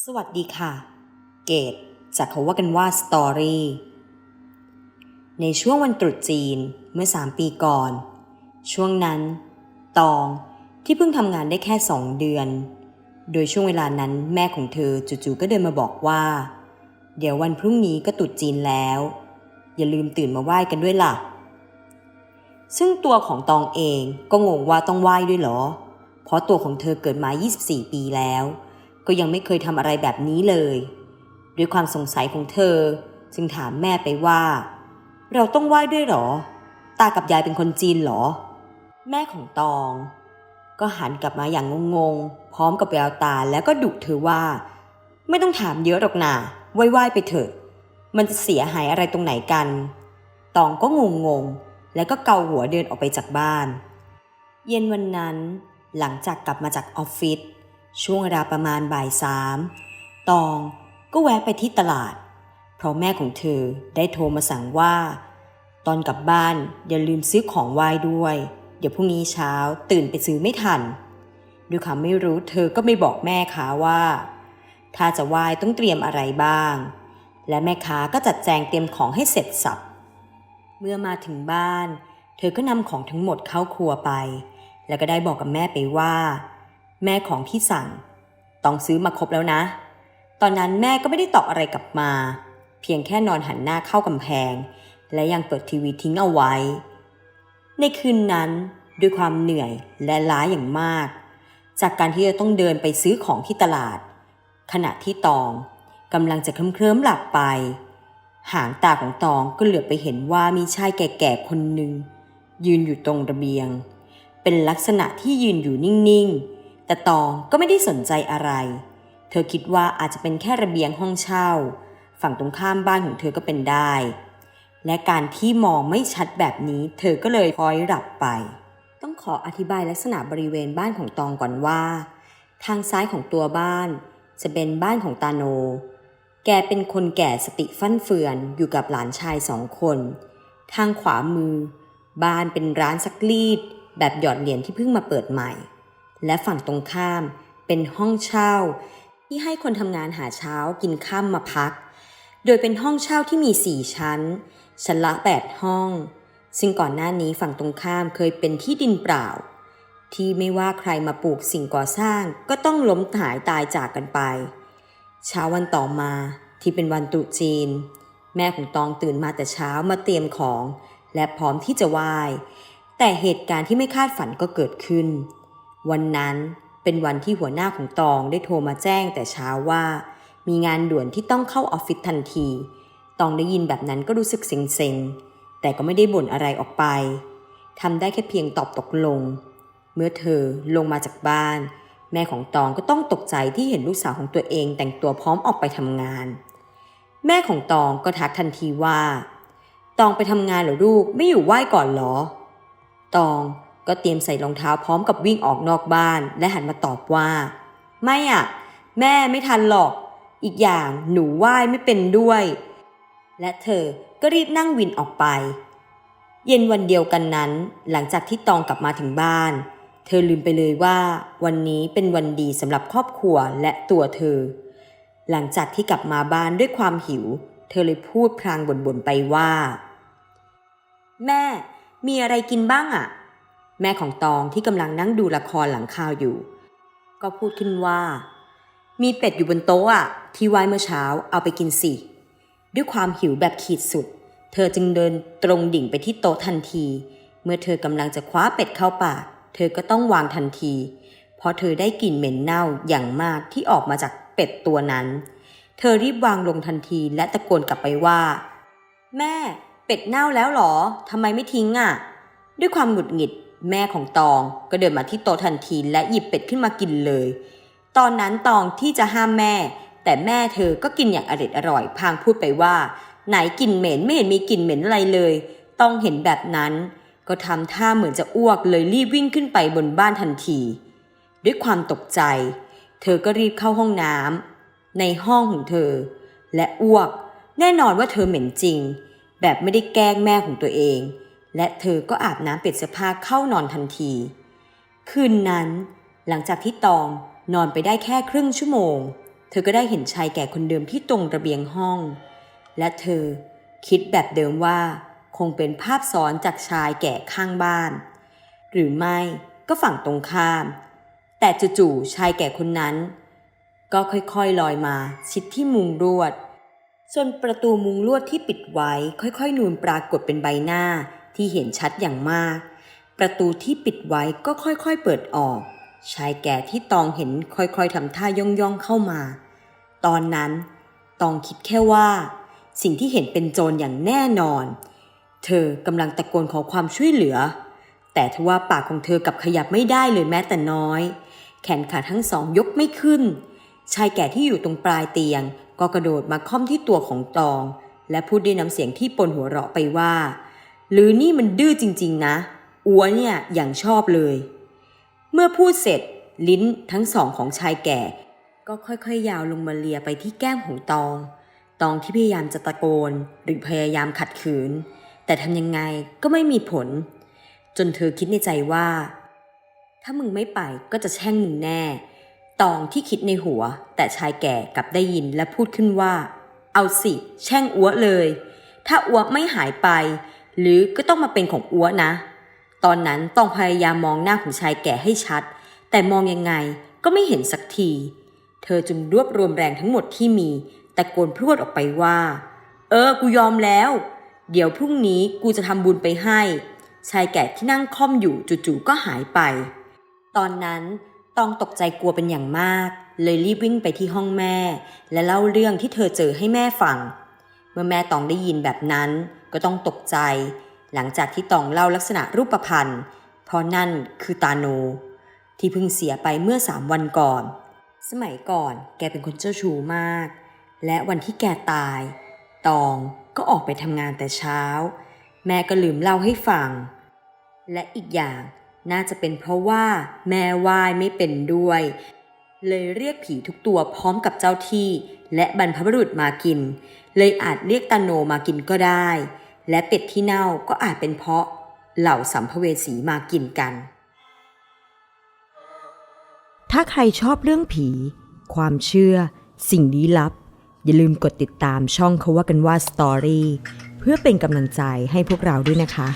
สวัสดีค่ะ เกตจากเขาว่ากันว่าสตอรี่ในช่วงวันตรุษจีนเมื่อสามปีก่อน ช่วงนั้น ตองที่เพิ่งทำงานได้แค่สองเดือน โดยช่วงเวลานั้นแม่ของเธอจู่ๆก็เดินมาบอกว่า เดี๋ยววันพรุ่งนี้ก็ตรุษจีนแล้ว อย่าลืมตื่นมาไหว้กันด้วยล่ะ ซึ่งตัวของตองเองก็งงว่าต้องไหว้ด้วยเหรอ เพราะตัวของเธอเกิดมา 24 ปีแล้ว ก็ยังไม่เคยทำอะไรแบบนี้เลย ด้วยความสงสัยของเธอ จึงถามแม่ไปว่า เราต้องไหว้ด้วยหรอ ตากับยายเป็นคนจีนหรอ แม่ของตอง ก็หันกลับมาอย่างงงๆ พร้อมกับแววตาแล้วก็ดุเธอว่า ไม่ต้องถามเยอะหรอกนาไหว้ๆไปเถอะ มันจะเสียหายอะไรตรงไหนกัน ตองก็งงๆแล้วก็เกาหัวเดินออกไปจากบ้าน เย็นวันนั้นหลังจากกลับมาจากออฟฟิศ ช่วงเวลาประมาณบ่ายสามตองก็แวะไปที่ตลาด เพราะแม่ของเธอได้โทรมาสั่งว่า ตอนกลับบ้านอย่าลืมซื้อของไหว้ด้วย เดี๋ยวพรุ่งนี้เช้าตื่นไปซื้อไม่ทันด้วยความไม่รู้เธอก็ไม่บอกแม่ค้าว่า ถ้าจะไหว้ต้องเตรียมอะไรบ้าง และแม่ค้าก็จัดแจงเตรียมของให้เสร็จสับเมื่อมาถึงบ้าน เธอก็นำของทั้งหมดเข้าครัวไป แล้วก็ได้บอกกับแม่ไปว่า แม่ของที่สั่ง ต้องซื้อมาครบแล้วนะ ตอนนั้นแม่ก็ไม่ได้ตอบอะไรกลับมา เพียงแค่นอนหันหน้าเข้ากำแพง และยังเปิดทีวีทิ้งเอาไว้ ในคืนนั้นด้วยความเหนื่อยและล้าอย่างมาก จากการที่จะต้องเดินไปซื้อของที่ตลาด ขณะที่ตองกำลังจะเคลิ้มๆหลับไป หางตาของตองก็เหลือบไปเห็นว่ามีชายแก่ๆคนหนึ่งยืนอยู่ตรงระเบียง เป็นลักษณะที่ยืนอยู่นิ่งๆ แต่ตองก็ไม่ได้สนใจอะไร เธอคิดว่าอาจจะเป็นแค่ระเบียงห้องเช่า ฝั่งตรงข้ามบ้านของเธอก็เป็นได้ และการที่มองไม่ชัดแบบนี้เธอก็เลยพลอยหลับไป ต้องขออธิบายลักษณะบริเวณบ้านของตองก่อนว่า ทางซ้ายของตัวบ้าน จะเป็นบ้านของตาโน แกเป็นคนแก่สติฟั่นเฟือนอยู่กับหลานชายสองคน ทางขวามือ บ้านเป็นร้านซักรีด แบบหยอดเหรียญที่เพิ่งมาเปิดใหม่ และฝั่งตรงข้าม เป็นห้องเช่า ที่ให้คนทำงานหาเช้ากินข้ามมาพัก โดยเป็นห้องเช่าที่มีสี่ชั้น ชั้นละแปดห้อง ซึ่งก่อนหน้านี้ฝั่งตรงข้ามเคยเป็นที่ดินเปล่า ที่ไม่ว่าใครมาปลูกสิ่งก่อสร้างก็ต้องล้มหายตายจากกันไป เช้าวันต่อมาที่เป็นวันตรุษจีน แม่ของตองตื่นมาแต่เช้ามาเตรียมของ และพร้อมที่จะไหว้แต่เหตุการณ์ที่ไม่คาดฝันก็เกิดขึ้น วันนั้นเป็นวันที่หัวหน้าของตองได้โทรมาแจ้งแต่เช้าว่า มีงานด่วนที่ต้องเข้าออฟฟิศทันที ตองได้ยินแบบนั้นก็รู้สึกเซ็งๆ แต่ก็ไม่ได้บ่นอะไรออกไปทำได้แค่เพียงตอบตกลง เมื่อเธอลงมาจากบ้าน แม่ของตองก็ต้องตกใจที่เห็นลูกสาวของตัวเองแต่งตัวพร้อมออกไปทำงาน แม่ของตองก็ทักทันทีว่า ตองไปทำงานเหรอลูกไม่อยู่ไหว้ก่อนหรอ ตอง ก็เตรียมใส่รองเท้าพร้อมกับวิ่งออกนอกบ้าน และหันมาตอบว่า ไม่อะ แม่ไม่ทันหรอก อีกอย่างหนูไหว้ไม่เป็นด้วย และเธอก็รีบนั่งวินออกไป เย็นวันเดียวกันนั้น หลังจากที่ตองกลับมาถึงบ้าน เธอลืมไปเลยว่า วันนี้เป็นวันดีสำหรับครอบครัวและตัวเธอ หลังจากที่กลับมาบ้านด้วยความหิว เธอเลยพูดพลางบ่นๆไปว่า แม่ มีอะไรกินบ้างอะ แม่ของตองที่กำลังนั่งดูละครหลังข่าวอยู่ ก็พูดขึ้นว่า มีเป็ดอยู่บนโต๊ะอะที่ไว้เมื่อเช้าเอาไปกินสิ ด้วยความหิวแบบขีดสุด เธอจึงเดินตรงดิ่งไปที่โต๊ะทันที เมื่อเธอกำลังจะคว้าเป็ดเข้าปาก เธอก็ต้องวางทันที เพราะเธอได้กลิ่นเหม็นเน่าอย่างมากที่ออกมาจากเป็ดตัวนั้น เธอรีบวางลงทันทีและตะโกนกลับไปว่า แม่ เป็ดเน่าแล้วหรอทำไมไม่ทิ้งอะ ด้วยความหงุดหงิด แม่ของตองก็เดินมาที่โต๊ะทันทีและหยิบเป็ดขึ้นมากินเลย ตอนนั้นตองที่จะห้ามแม่ แต่แม่เธอก็กินอย่างอร็ดอร่อยพางพูดไปว่า ไหนกลิ่นเหม็นไม่เห็นมีกลิ่นเหม็นอะไรเลย ต้องเห็นแบบนั้น ก็ทำท่าเหมือนจะอ้วกเลยรีบวิ่งขึ้นไปบนบ้านทันที ด้วยความตกใจ เธอก็รีบเข้าห้องน้ำในห้องของเธอ และอ้วก แน่นอนว่าเธอเหม็นจริง แบบไม่ได้แกล้งแม่ของตัวเอง และเธอก็อาบน้ำเปลี่ยนเสื้อผ้าเข้านอนทันที คืนนั้น หลังจากที่ตองนอนไปได้แค่ครึ่งชั่วโมง เธอก็ได้เห็นชายแก่คนเดิมที่ตรงระเบียงห้อง และเธอคิดแบบเดิมว่า คงเป็นภาพซ้อนจากชายแก่ข้างบ้าน หรือไม่ก็ฝั่งตรงข้าม แต่จู่ๆชายแก่คนนั้น ก็ค่อยๆลอยมา ชิดที่มุงลวดจนประตูมุงลวดที่ปิดไว้ค่อยๆ นูนปรากฏเป็นใบหน้า ที่เห็นชัดอย่างมาก ประตูที่ปิดไว้ก็ค่อยๆเปิดออก ชายแก่ที่ตองเห็นค่อยๆทำท่าย่องๆเข้ามา ตอนนั้น ตองคิดแค่ว่า สิ่งที่เห็นเป็นโจรอย่างแน่นอน เธอกำลังตะโกนขอความช่วยเหลือ แต่ทว่าปากของเธอกับขยับไม่ได้เลยแม้แต่น้อย แขนขาทั้งสองยกไม่ขึ้น ชายแก่ที่อยู่ตรงปลายเตียง ก็กระโดดมาค่อมที่ตัวของตองและพูดด้วยน้ำเสียงที่ปนหัวเราะไปว่า หรือนี่มันดื้อจริงๆนะ อัวเนี่ยอย่างชอบเลย เมื่อพูดเสร็จลิ้นทั้งสองของชายแก่ ก็ค่อยๆยาวลงมาเลียไปที่แก้มของตอง ตองที่พยายามจะตะโกนหรือพยายามขัดขืน แต่ทำยังไงก็ไม่มีผล จนเธอคิดในใจว่า ถ้ามึงไม่ไปก็จะแช่งมึงแน่ ตองที่คิดในหัว แต่ชายแก่กลับได้ยินและพูดขึ้นว่า เอาสิ แช่งอัวเลย ถ้าอัวไม่หายไป หรือก็ต้องมาเป็นของอัวนะ ตอนนั้นต้องพยายามมองหน้าของชายแก่ให้ชัด แต่มองยังไงก็ไม่เห็นสักที เธอจึงรวบรวมแรงทั้งหมดที่มี ตะโกนพรวดออกไปว่า เออ กูยอมแล้ว เดี๋ยวพรุ่งนี้กูจะทำบุญไปให้ ชายแก่ที่นั่งค่อมอยู่จู่ๆก็หายไป ตอนนั้นตองตกใจกลัวเป็นอย่างมาก เลยรีบวิ่งไปที่ห้องแม่ และเล่าเรื่องที่เธอเจอให้แม่ฟัง เมื่อแม่ตองได้ยินแบบนั้นก็ต้องตกใจ หลังจากที่ตองเล่าลักษณะรูปพันธ์เพราะนั่นคือตาโน ที่เพิ่งเสียไปเมื่อสามวันก่อน สมัยก่อนแกเป็นคนเจ้าชู้มาก และวันที่แกตาย ตองก็ออกไปทำงานแต่เช้า แม่ก็ลืมเล่าให้ฟัง และอีกอย่างน่าจะเป็นเพราะว่าแม่ว่ายไม่เป็นด้วย เลยเรียกผีทุกตัวพร้อมกับเจ้าที่ และบรรพบุรุษมากิน เลยอาจเรียกตาโนมากินก็ได้ และเป็ดที่เน่าก็อาจเป็นเพราะเหล่าสัมภเวสีมากินกัน ถ้าใครชอบเรื่องผี ความเชื่อ สิ่งลี้ลับ อย่าลืมกดติดตามช่องเขาว่ากันว่าสตอรี่เพื่อเป็นกำลังใจให้พวกเราด้วยนะคะ